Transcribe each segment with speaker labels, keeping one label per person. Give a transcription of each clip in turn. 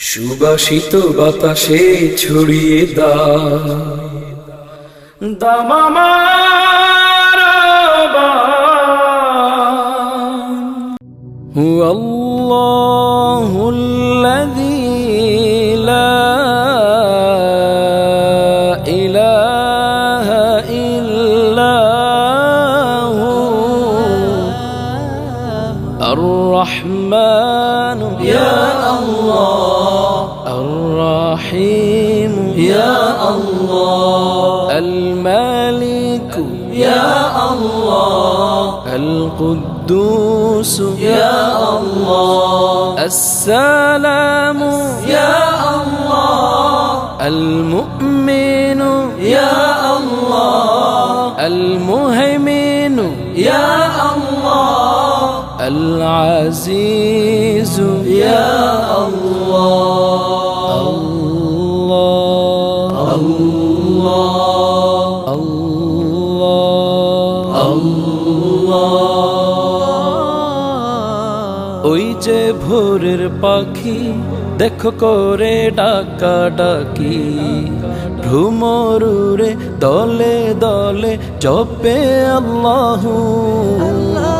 Speaker 1: সুবাসিত বাতাসে ছড়িয়ে দা هو الله الذي الرحمن. يا الله. الرحيم. يا الله. الملك. يا الله. القدوس. يا الله. السلام. يا الله. المؤمن. يا الله. المهيمن. يا الله. العزيز يا الله الله الله الله ওই যে ভোরের পাখি দেখো করে ডাকা ডাকি ভ্রমরুরে দলে দলে জপে আল্লাহু আল্লাহু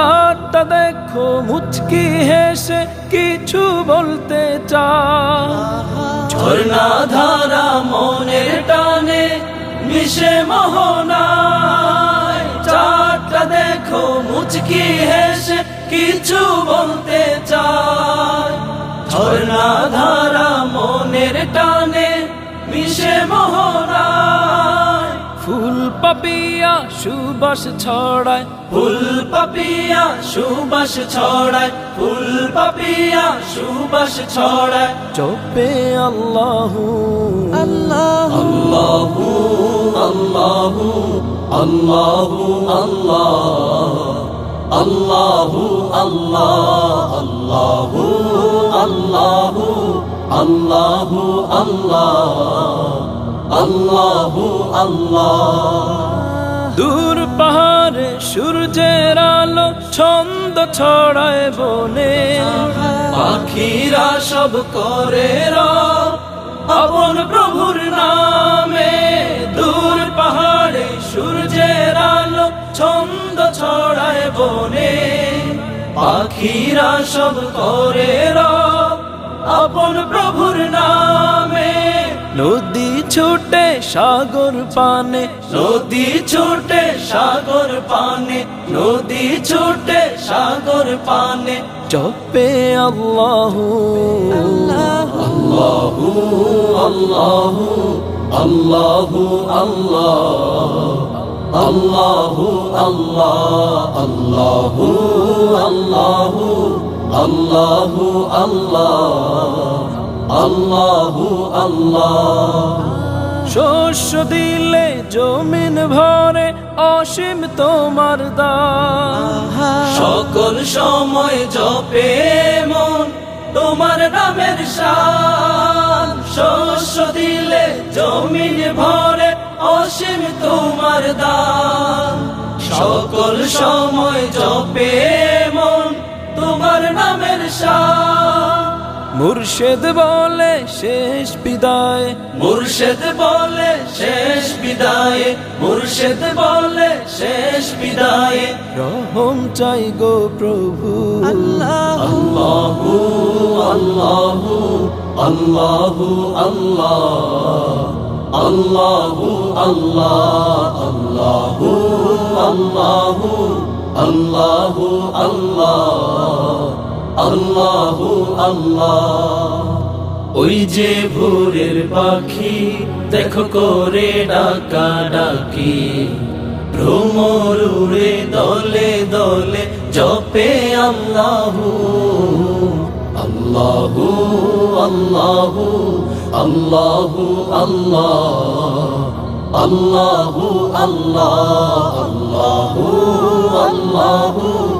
Speaker 1: চারটা দেখো মুচকি হেসে কিছু বলতে চা ধারা মনের টানে মিশে মোহনায়। চারটা দেখো মুচকি হেসে কিছু বলতে চায়। ঝর্ণা ধারা মনের টানে মিশে মোহনায়। ফুল পাপিয়া সুবাস ছড়ায়। ফুল পাপিয়া সুবাস ছড়ায়। ফুল পাপিয়া সুবাস ছড়ায়। চোপে আল্লাহু। আল্লাহু। আল্লাহু আল্লাহু আল্লাহু আল্লাহ আল্লাহু আল্লাহু আল্লাহু আল্লাহ আল্লাহু। আল্লাহ দূর পাহাড়ে সূর্যের আলো ছন্দ ছড়ায় বনে। পাখিরা সব করে আপন প্রভুর নামে। দূর পাহাড়ে সূর্যের আলো ছন্দ ছড়ায় বনে। পাখিরা সব করে আপন প্রভুর নামে। নদী ছুটে সাগর পানে নদী ছুটে সাগর পানে নদী ছুটে সাগর পানে। চপে আল্লাহু আল্লাহু আল্লাহু আল্লাহু। আল্লাহ আল্লাহু আল্লাহ আল্লাহু আল্লাহু আল্লাহ। আল্লাহু আল্লাহ। শস্য দিলে জমিন ভরে অসীম তোমার দান। সকল সময় জপে মন তোমার নামের শান শস্য দিলে জমিন ভরে অসীম তোমার দান। সকল সময় জপে মন তোমার নামের শান মুর্শেদ বলে শেষ বিদায়। মুর্শেদ বলে শেষ বিদায়। মুর্শেদ বলে শেষ বিদায়। রহম চাই গো প্রভু। আল্লাহু আল্লাহু আল্লাহু আল্লাহ আল্লাহু। আল্লাহ আল্লাহু আল্লাহু আল্লাহু আল্লাহ আল্লাহু আল্লাহ। ওই যে ভোরের পাখি, দেখো করে ডাকা ডাকি ভ্রমর দলে দলে জপে আল্লাহু। আল্লাহু আল্লাহু আল্লাহু আল্লাহ। আল্লাহু আল্লাহ, আল্লাহু
Speaker 2: আল্লাহু।